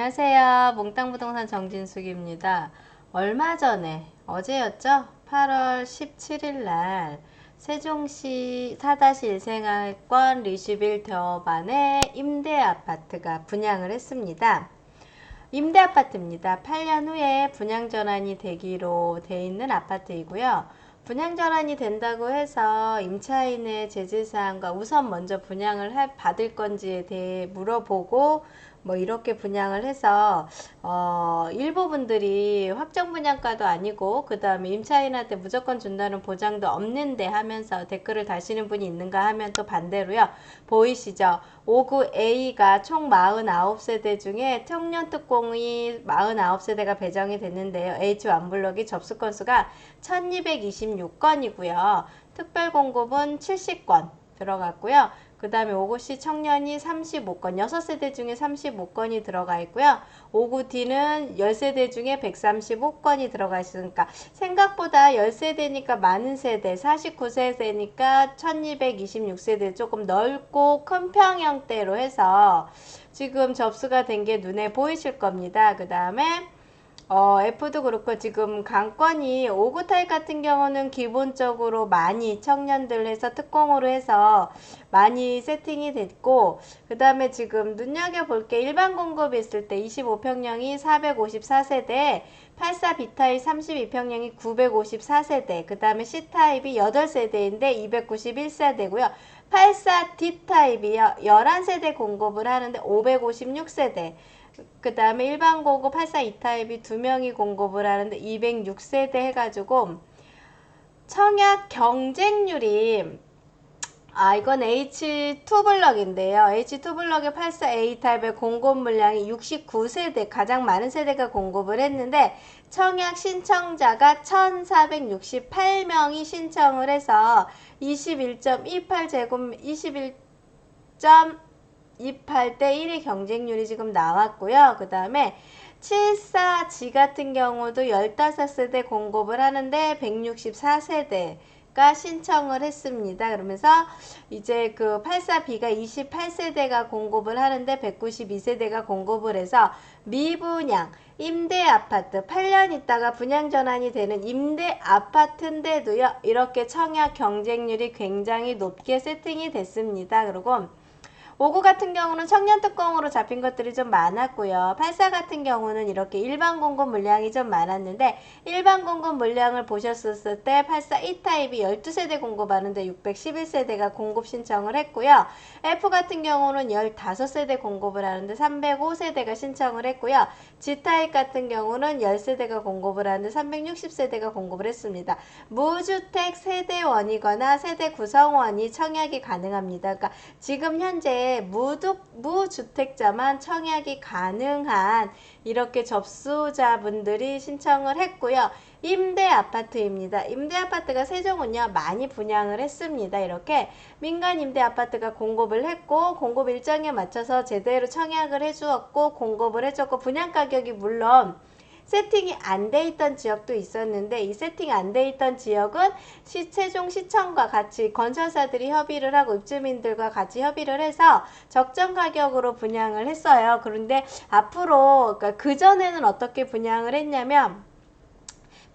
안녕하세요. 몽땅부동산 정진숙입니다. 얼마 전에 어제였죠? 8월 17일 날 세종시 4-1 생활권 리슈빌 대업안에 임대 아파트가 분양을 했습니다. 임대 아파트입니다. 8년 후에 분양 전환이 되기로 돼 있는 아파트이고요. 분양 전환이 된다고 해서 임차인의 제재사항과 우선 먼저 분양을 할- 받을 건지에 대해 물어보고 뭐 이렇게 분양을 해서 어 일부 분들이 확정 분양가도 아니고 그 다음에 임차인한테 무조건 준다는 보장도 없는데 하면서 댓글을 다시는 분이 있는가 하면 또 반대로요. 보이시죠? 59A가 총 49세대 중에 청년 특공이 49세대가 배정이 됐는데요. H 완블럭이 접수 건수가 1226건이고요. 특별 공급은 70건 들어갔고요. 그 다음에 오구시 청년이 35건, 6세대 중에 35건이 들어가 있고요. 오구 D는 10세대 중에 135건이 들어가 있으니까 생각보다 10세대니까 많은 세대, 49세대니까 1226세대 조금 넓고 큰 평형대로 해서 지금 접수가 된 게 눈에 보이실 겁니다. 그 다음에 어, F도 그렇고 지금 강권이 오구 타입 같은 경우는 기본적으로 많이 청년들 해서 특공으로 해서 많이 세팅이 됐고 그 다음에 지금 눈여겨볼 게 일반 공급이 있을 때 25평형이 454세대 84 B타입 32평형이 954세대 그 다음에 C타입이 8세대인데 291세대고요. 84 D타입이요 11세대 공급을 하는데 556세대 그 다음에 일반 공급 84 2타입이 두 명이 공급을 하는데 206세대 해가지고 청약 경쟁률이 아 이건 H2 블럭인데요. H2 블럭의 84A 타입의 공급 물량이 69세대 가장 많은 세대가 공급을 했는데 청약 신청자가 1468명이 신청을 해서 21.28제곱 21.28대 1의 경쟁률이 지금 나왔고요. 그 다음에 74G 같은 경우도 15세대 공급을 하는데 164세대 가 신청을 했습니다. 그러면서 이제 그 84B가 28세대가 공급을 하는데 192세대가 공급을 해서 미분양 임대 아파트 8년 있다가 분양 전환이 되는 임대 아파트인데도요 이렇게 청약 경쟁률이 굉장히 높게 세팅이 됐습니다. 그리고 59 같은 경우는 청년 특공으로 잡힌 것들이 좀 많았고요. 84 같은 경우는 이렇게 일반 공급 물량이 좀 많았는데 일반 공급 물량을 보셨을 때 84 E타입이 12세대 공급하는데 611세대가 공급 신청을 했고요. F 같은 경우는 15세대 공급을 하는데 305세대가 신청을 했고요. G타입 같은 경우는 10세대가 공급을 하는데 360세대가 공급을 했습니다. 무주택 세대원이거나 세대 구성원이 청약이 가능합니다. 그러니까 지금 현재 무주, 무주택자만 청약이 가능한 이렇게 접수자분들이 신청을 했고요. 임대 아파트입니다. 임대 아파트가 세종은요 많이 분양을 했습니다. 이렇게 민간 임대 아파트가 공급을 했고 공급 일정에 맞춰서 제대로 청약을 해주었고 공급을 해줬고 분양 가격이 물론 세팅이 안 돼 있던 지역도 있었는데 이 세팅 안 돼 있던 지역은 시, 세종 시청과 같이 건설사들이 협의를 하고 입주민들과 같이 협의를 해서 적정 가격으로 분양을 했어요. 그런데 앞으로 그러니까 그 전에는 어떻게 분양을 했냐면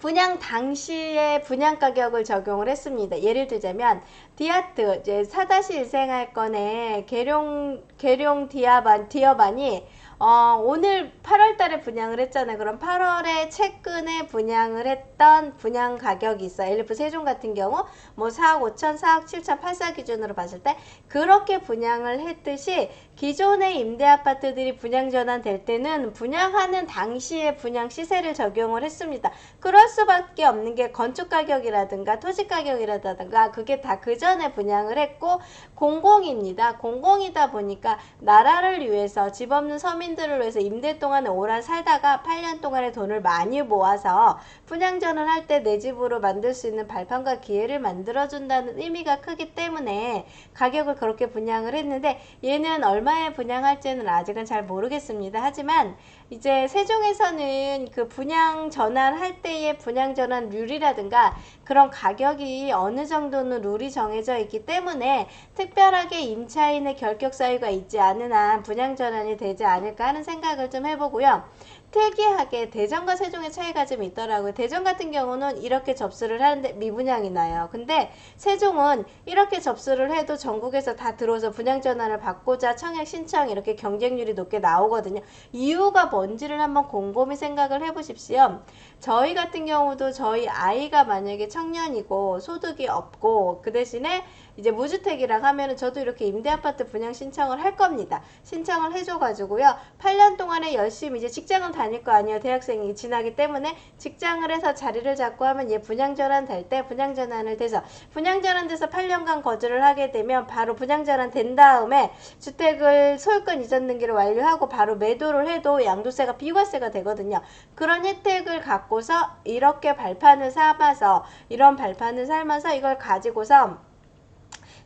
분양 당시에 분양 가격을 적용을 했습니다. 예를 들자면 디아트 이제 4-1 생활권의 계룡 계룡 디아반 디어반이 어, 오늘 8월 달에 분양을 했잖아요. 그럼 8월에 채권에 분양을 했던 분양 가격이 있어요. LF 세종 같은 경우 뭐 4억 5천, 4억 7천, 8사 기준으로 봤을 때 그렇게 분양을 했듯이 기존의 임대 아파트들이 분양 전환될 때는 분양하는 당시에 분양 시세를 적용을 했습니다. 그럴 수밖에 없는 게 건축 가격이라든가 토지 가격이라든가 그게 다 그 전에 분양을 했고 공공입니다. 공공이다 보니까 나라를 위해서 집 없는 서민 들을 위해서 임대 동안에 오래 살다가 8년 동안에 돈을 많이 모아서 분양 전환할 때 내 집으로 만들 수 있는 발판과 기회를 만들어 준다는 의미가 크기 때문에 가격을 그렇게 분양을 했는데 얘는 얼마에 분양할지는 아직은 잘 모르겠습니다. 하지만 이제 세종에서는 그 분양 전환할 때의 분양 전환 률이라든가 그런 가격이 어느 정도는 룰이 정해져 있기 때문에 특별하게 임차인의 결격 사유가 있지 한 분양 전환이 되지 않을 까 하는 생각을 좀 해보고요. 특이하게 대전과 세종의 차이가 좀 있더라고요. 대전 같은 경우는 이렇게 접수를 하는데 미분양이 나요. 근데 세종은 이렇게 접수를 해도 전국에서 다 들어오서 분양 전환을 받고자 청약 신청 이렇게 경쟁률이 높게 나오거든요. 이유가 뭔지를 한번 곰곰이 생각을 해보십시오. 저희 같은 경우도 저희 아이가 만약에 청년이고 소득이 없고 그 대신에 이제 무주택이라 하면은 저도 이렇게 임대 아파트 분양 신청을 할 겁니다. 신청을 해줘 가지고요. 8년 동안에 열심히 이제 직장을 다닐 거 아니에요. 대학생이 지나기 때문에 직장을 해서 자리를 잡고 하면 얘 분양 전환 될 때 분양 전환을 돼서 분양 전환 돼서 8년간 거주를 하게 되면 바로 분양 전환 된 다음에 주택을 소유권 이전 등기를 완료하고 바로 매도를 해도 양도세가 비과세가 되거든요. 그런 혜택을 갖고 서 이렇게 발판을 삼아서 이런 발판을 삼아서 이걸 가지고서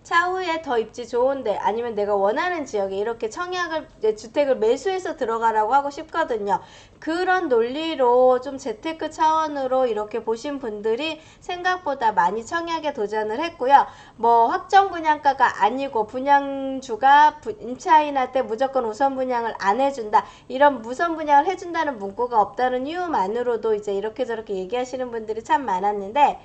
차후에 더 입지 좋은데 아니면 내가 원하는 지역에 이렇게 청약을 이제 주택을 매수해서 들어가라고 하고 싶거든요. 그런 논리로 좀 재테크 차원으로 이렇게 보신 분들이 생각보다 많이 청약에 도전을 했고요. 뭐 확정 분양가가 아니고 분양주가 부- 임차인한테 무조건 우선 분양을 안 해준다. 이런 무선 분양을 해준다는 문구가 없다는 이유만으로도 이제 이렇게 저렇게 얘기하시는 분들이 참 많았는데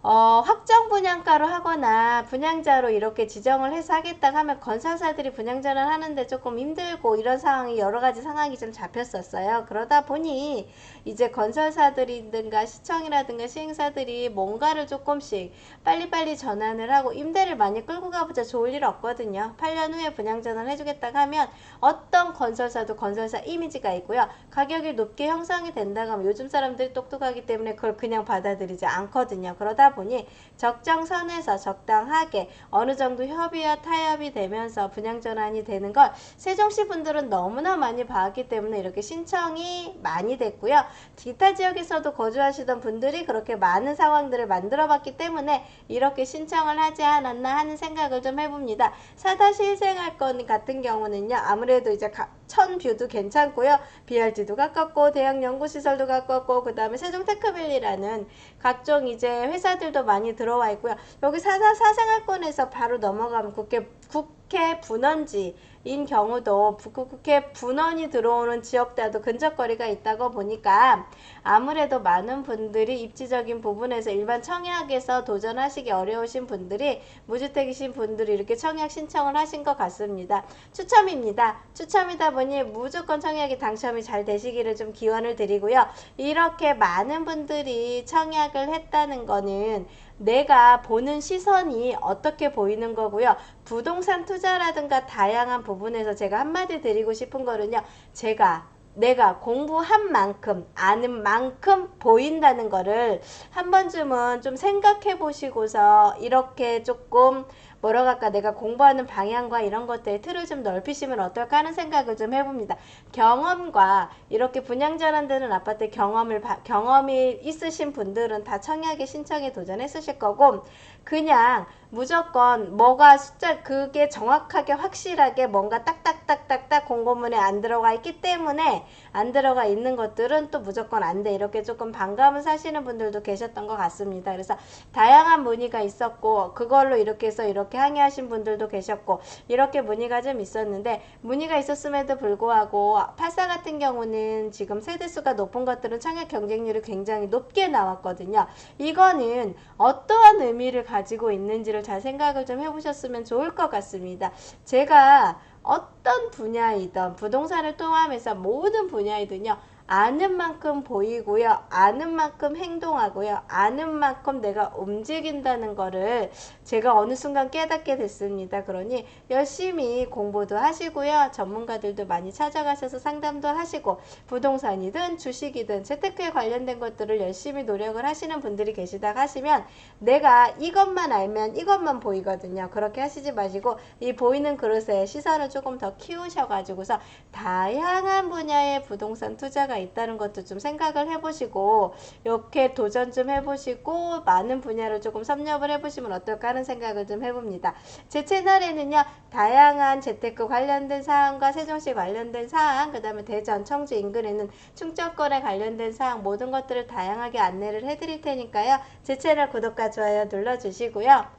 어, 확정 분양가로 하거나 분양자로 이렇게 지정을 해서 하겠다 하면 건설사들이 분양 전환하는데 조금 힘들고 이런 상황이 여러 가지 상황이 좀 잡혔었어요. 그러다 보니 이제 건설사들이든가 시청이라든가 시행사들이 뭔가를 조금씩 빨리빨리 전환을 하고 임대를 많이 끌고 가보자 좋을 일 없거든요. 8년 후에 분양 전환 해주겠다 하면 어떤 건설사도 건설사 이미지가 있고요. 가격이 높게 형성이 된다고 하면 요즘 사람들이 똑똑하기 때문에 그걸 그냥 받아들이지 않거든요. 그러다 보니 적정선에서 적당하게 어느 정도 협의와 타협이 되면서 분양 전환이 되는 걸 세종시 분들은 너무나 많이 봐왔기 때문에 이렇게 신청이 많이 됐고요. 기타 지역에서도 거주하시던 분들이 그렇게 많은 상황들을 만들어 봤기 때문에 이렇게 신청을 하지 않았나 하는 생각을 좀 해봅니다. 사다 실생활권 같은 경우는요. 아무래도 이제 가- 천 뷰도 괜찮고요. BRT도 가깝고 대학 연구시설도 가깝고 그 다음에 세종테크밸리라는 각종 이제 회사 들도 많이 들어와 있고요. 여기 사사 사생활권에서 바로 넘어가면 국회 국 회 분원지인 경우도 부- 국회 분원이 들어오는 지역대도 근접거리가 있다고 보니까 아무래도 많은 분들이 입지적인 부분에서 일반 청약에서 도전하시기 어려우신 분들이 무주택이신 분들이 이렇게 청약 신청을 하신 것 같습니다. 추첨입니다. 추첨이다 보니 무조건 청약이 당첨이 잘 되시기를 좀 기원을 드리고요. 이렇게 많은 분들이 청약을 했다는 거는 내가 보는 시선이 어떻게 보이는 거고요. 부동산 투자라든가 다양한 부분에서 제가 한마디 드리고 싶은 거는요. 제가 내가 공부한 만큼 아는 만큼 보인다는 거를 한 번쯤은 좀 생각해 보시고서 이렇게 조금 뭐라고 할까 내가 공부하는 방향과 이런 것들의 틀을 좀 넓히시면 어떨까 하는 생각을 좀 해봅니다. 경험과 이렇게 분양 전환되는 아파트 경험을 바- 경험이 있으신 분들은 다 청약에 신청에 도전했으실 거고 그냥 무조건 뭐가 숫자 그게 정확하게 확실하게 뭔가 딱딱딱딱딱 공고문에 안 들어가 있기 때문에 안 들어가 있는 것들은 또 무조건 안 돼 이렇게 조금 반감을 사시는 분들도 계셨던 것 같습니다. 그래서 다양한 문의가 있었고 그걸로 이렇게 해서 이렇게 항의하신 분들도 계셨고 이렇게 문의가 좀 있었는데 문의가 있었음에도 불구하고 84 같은 경우는 지금 세대수가 높은 것들은 청약 경쟁률이 굉장히 높게 나왔거든요. 이거는 어떠한 의미를 가지고 있는지를 잘 생각을 좀 해보셨으면 좋을 것 같습니다. 제가 어떤 분야이든 부동산을 통함해서 모든 분야이든요. 아는 만큼 보이고요. 아는 만큼 행동하고요. 아는 만큼 내가 움직인다는 거를 제가 어느 순간 깨닫게 됐습니다. 그러니 열심히 공부도 하시고요. 전문가들도 많이 찾아가셔서 상담도 하시고 부동산이든 주식이든 재테크에 관련된 것들을 열심히 노력을 하시는 분들이 계시다가 하시면 내가 이것만 알면 이것만 보이거든요. 그렇게 하시지 마시고 이 보이는 그릇에 시선을 조금 더 키우셔가지고서 다양한 분야의 부동산 투자가 있다는 것도 좀 생각을 해보시고 이렇게 도전 좀 해보시고 많은 분야를 조금 섭렵을 해보시면 어떨까 하는 생각을 좀 해봅니다. 제 채널에는요 다양한 재테크 관련된 사항과 세종시 관련된 사항 그 다음에 대전 청주 인근에는 충청권에 관련된 사항 모든 것들을 다양하게 안내를 해드릴 테니까요 제 채널 구독과 좋아요 눌러주시고요.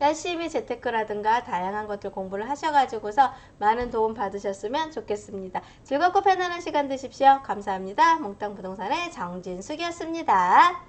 열심히 재테크라든가 다양한 것들 공부를 하셔가지고서 많은 도움 받으셨으면 좋겠습니다. 즐겁고 편안한 시간 되십시오. 감사합니다. 몽땅 부동산의 정진숙이었습니다.